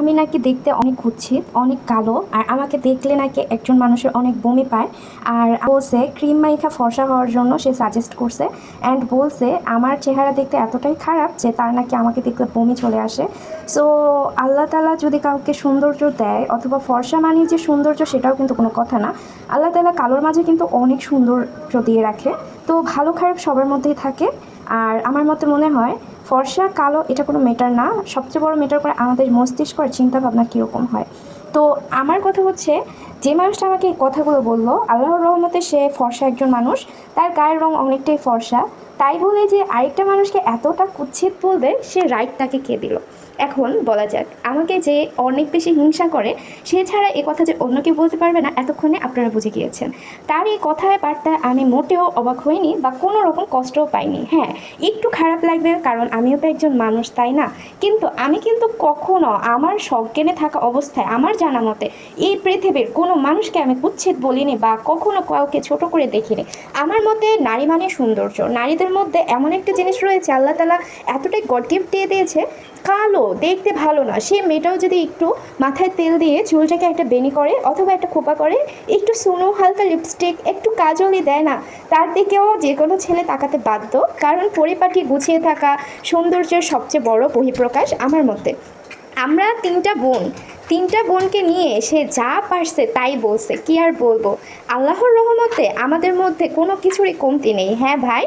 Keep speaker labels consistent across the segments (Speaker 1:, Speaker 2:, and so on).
Speaker 1: আমি নাকি দেখতে অনেক কুৎসিত, অনেক কালো, আর আমাকে দেখলে নাকি একজন মানুষের অনেক বমি পায়। আর বলছে, ক্রিম মাইখা ফর্সা হওয়ার জন্য সে সাজেস্ট করছে অ্যান্ড বলছে, আমার চেহারা দেখতে এতটাই খারাপ যে তার নাকি আমাকে দেখলে বমি চলে আসে। সো আল্লাহ তালা যদি কাউকে সৌন্দর্য দেয়, অথবা ফর্সা মানে যে সৌন্দর্য, সেটাও কিন্তু কোনো কথা না। আল্লাহ তালা কালোর মাঝে কিন্তু অনেক সৌন্দর্য দিয়ে রাখে। তো ভালো খারাপ সবার মধ্যেই থাকে। আর আমার মতে মনে হয় ফর্সা, কালো, এটা কোনো মেটার না। সবচেয়ে বড় মেটার করে আমাদের মস্তিষ্ক আর চিন্তাভাবনা কীরকম হয়। তো আমার কথা হচ্ছে যে মানুষটা আমাকে এই কথাগুলো বলল, আল্লাহর রহমতে সে ফর্সা একজন মানুষ। তার গায়ের রং অনেকটাই ফর্সা। তাই বলে যে আরেকটা মানুষকে এতটা কুচ্ছিত বলবে, সে রাইটটাকে কে দিল? এখন বলা যাক, আমাকে যে অনেক বেশি হিংসা করে, সে ছাড়া এ কথা যে অন্য কেউ বলতে পারবে না, এতক্ষণে আপনারা বুঝে গিয়েছেন। তার এই কথায় বার্তায় আমি মোটেও অবাক হইনি বা কোনো রকম কষ্টও পাইনি। হ্যাঁ একটু খারাপ লাগবে, কারণ আমিও তো একজন মানুষ, তাই না? কিন্তু আমি কিন্তু কখনো আমার সজ্ঞানে থাকা অবস্থায়, আমার জানা মতে, এই পৃথিবীর কোনো মানুষকে আমি কুচ্ছেদ বলিনি বা কখনো কাউকে ছোট করে দেখিনি। আমার মতে নারী মানে সৌন্দর্য। নারীদের মধ্যে এমন একটা জিনিস রয়েছে, আল্লাহ তালা এতটাই গড গিফট দিয়ে দিয়েছে, কালো, দেখতে ভালো না। সে মেয়েটাও যদি একটু মাথায় তেল দিয়ে চুলটাকে একটা বেনি করে অথবা একটা খোপা করে, একটু সুনো, হালকা লিপস্টিক একটু কাজলই দেয় না, তার দিকেও যে কোনো ছেলে তাকাতে বাধ্য। কারণ পরিপাটি গুছিয়ে থাকা সৌন্দর্যের সবচেয়ে বড় বহিঃপ্রকাশ আমার মতে। আমরা তিনটা বোন। তিনটা বোনকে নিয়ে সে যা পারছে তাই বলছে। কি আর বলব? আল্লাহর রহমতে আমাদের মধ্যে কোনো কিছুরই কমতি নেই। হ্যাঁ ভাই,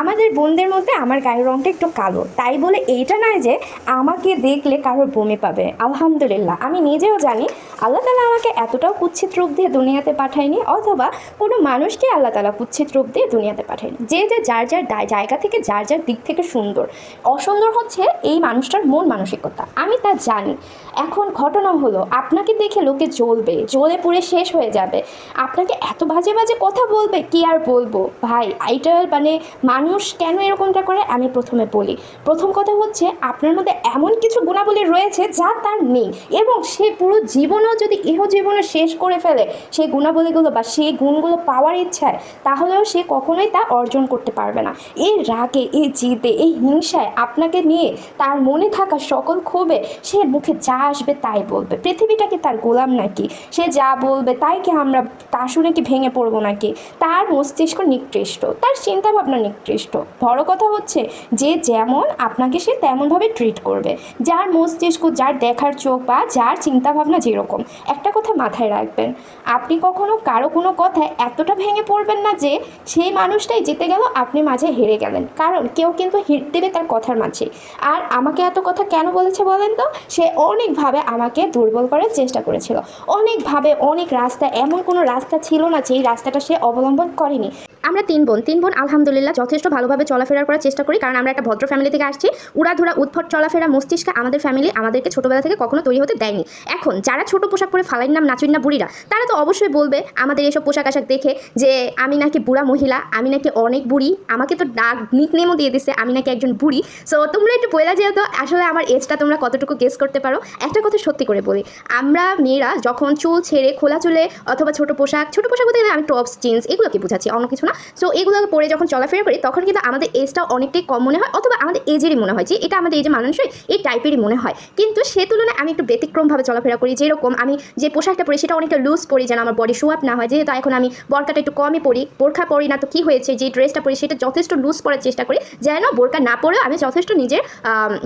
Speaker 1: আমাদের বোনদের মধ্যে আমার গায়ের রঙটা একটু কালো। তাই বলে এইটা নয় যে আমাকে দেখলে কারোর বমি পাবে। আলহামদুলিল্লাহ, আমি নিজেও জানি আল্লাহ তালা আমাকে এতটাও কুচ্ছিত রূপ দিয়ে দুনিয়াতে পাঠায়নি অথবা কোনো মানুষকে আল্লাহ তালা কুচ্ছিত রূপ দিয়ে দুনিয়াতে পাঠায়নি। যে যে যার যার জায়গা থেকে, যার যার দিক থেকে সুন্দর। অসুন্দর হচ্ছে এই মানুষটার মন মানসিকতা। আমি তা জানি। এখন ঘটনা হলো, আপনাকে দেখে লোকে জ্বলবে, জ্বলে পুড়ে শেষ হয়ে যাবে। আপনাকে এত বাজে বাজে কথা বলবে, কি আর বলব? ভাই, এইটা মানে মানুষ কেন এরকমটা করে? আমি প্রথমে বলি। প্রথম কথা হচ্ছে, আপনার মধ্যে এমন কিছু গুণাবলী রয়েছে যা তার নেই। এবং সে পুরো জীবনও যদি ইহ জীবনে শেষ করে ফেলে সেই গুণাবলীগুলো বা সেই গুণগুলো পাওয়ার ইচ্ছায়, তাহলেও সে কখনোই তা অর্জন করতে পারবে না। এই রাগে, এই জিদে, এই হিংসায় আপনাকে নিয়ে তার মনে থাকা সকল ক্ষোভে সে মুখে যা আসবে তাই বলবে। পৃথিবীটা কি তার গোলাম নাকি? সে যা বলবে তাই কি আমরা, তা শুনে কি ভেঙে পড়ব নাকি? তার মস্তিষ্ক নিকৃষ্ট, তার চিন্তাভাবনা নিকৃষ্ট। বড় কথা হচ্ছে যে যেমন আপনাকে সে তেমনভাবে ট্রিট করবে। যার মস্তিষ্ক, যার দেখার চোখ বা যার চিন্তাভাবনা যেরকম, একটা কথা মাথায় রাখবেন, আপনি কখনো কারও কোনো কথায় এতটা ভেঙে পড়বেন না যে সেই মানুষটাই জিতে গেল, আপনি মাঝে হেরে গেলেন। কারণ কেউ কিন্তু হিট দেবে তার কথার মাঝে। আর আমাকে এত কথা কেন বলেছে বলেন তো? সে অনেকভাবে আমাকে দুর্বল করার চেষ্টা করেছিল। অনেকভাবে অনেক রাস্তা, এমন কোনো রাস্তা ছিল না যেই রাস্তাটা সে অবলম্বন করেনি। আমরা তিন বোন। তিন বোন আলহামদুলিল্লাহ যথেষ্ট ভালোভাবে চলাফেরা করার চেষ্টা করি। কারণ আমরা একটা ভদ্র ফ্যামিলি থেকে আসছি। উড়াধুরা উদ্ভট চলাফেরা মস্তিষ্কে আমাদের ফ্যামিলি আমাদেরকে ছোটোবেলা থেকে কখনো তৈরি হতে দেয়নি। এখন যারা ছোট পোশাক পরে ফালাইন নাম নাচুন না বুড়িরা, তারা তো অবশ্যই বলবে আমাদের এসব পোশাক আশাক দেখে যে আমি নাকি বুড়া মহিলা, আমি নাকি অনেক বুড়ি, আমাকে তো ডাক নিক নেমও দিয়ে দিচ্ছে আমি নাকি একজন বুড়ি। সো তোমরা একটু বইলা যেহেতু আসলে আমার এজটা তোমরা কতটুকু গেস করতে পারো? একটা কথা সত্যি করে বলি, আমরা মেয়েরা যখন চুল ছেড়ে খোলা চুলে অথবা ছোট পোশাক ছোট পোশাক বলতে আমি টপস জিন্স এগুলোকে বুঝাচ্ছি, অন্য কিছু না। সো এগুলো পরে যখন চলাফেরা করি, তখন কিন্তু আমাদের এজটা অনেকটাই কম মনে হয়, অথবা আমাদের এজেরই মনে হয়, যে এটা আমাদের এজে মানুষই এই টাইপেরই মনে হয়। কিন্তু সে তুলনায় আমি একটু ব্যতিক্রমভাবে চলাফেরা করি, যেরকম আমি যে পোশাকটা পরি সেটা অনেকটা লুজ পরি, যেন আমার বডি শো আপ না হয়। যেহেতু এখন আমি বরকাটা একটু কমই পরি, বোরখা পরি না তো কী হয়েছে, যে ড্রেসটা পরি, সেটা যথেষ্ট লুজ পরার চেষ্টা করি, যেন বোরকা না পরেও আমি যথেষ্ট নিজের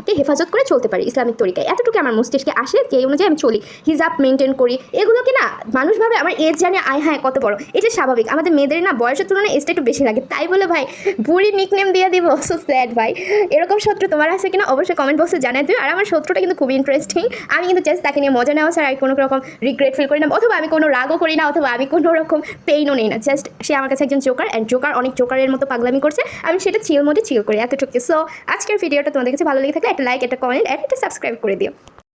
Speaker 1: কে হেফাজত করে চলতে পারি ইসলামিক তরিকায়। এতটুকু আমার মস্তিষ্কে আসে যে এই অনুযায়ী আমি চলি। হিজাব মেনটেন করি। এগুলোকে না মানুষভাবে আমার এজ জানে, আয় হ্যাঁ কত বড়। এটা স্বাভাবিক। আমাদের মেয়েদের না, বয়সের তুলনায় এজটা একটু বেশি লাগে। তাই বলে ভাই, বুড়ি নিকনেম দিয়ে দিব। সো স্যাড ভাই। এরকম শত্রু তোমার আছে কিনা অবশ্যই কমেন্ট বক্সে জানাই দিও। আর আমার শত্রুটা কিন্তু খুবই ইন্টারেস্টিং আমি কিন্তু জাস্ট তাকে নিয়ে মজা নেওয়া ছাড়া আর কোনো রকম রিগ্রেট ফিল করি না। অথবা আমি কোনো রাগও করি না, অথবা আমি কোনো রকম পেইনও নেই না। জাস্ট সে আমার কাছে একজন জোকার অ্যান্ড জোকার অনেক জোকারের মতো পাগলামি করছে। আমি সেটা চিল মোডে চিল করি, এতটুকু। সো আজকের ভিডিওটা তোমাদের কাছে ভালো লেগে থাকলে একটা লাইক একটা কমেন্ট অ্যান্ড একটা সাবস্ক্রাইব করে দিও।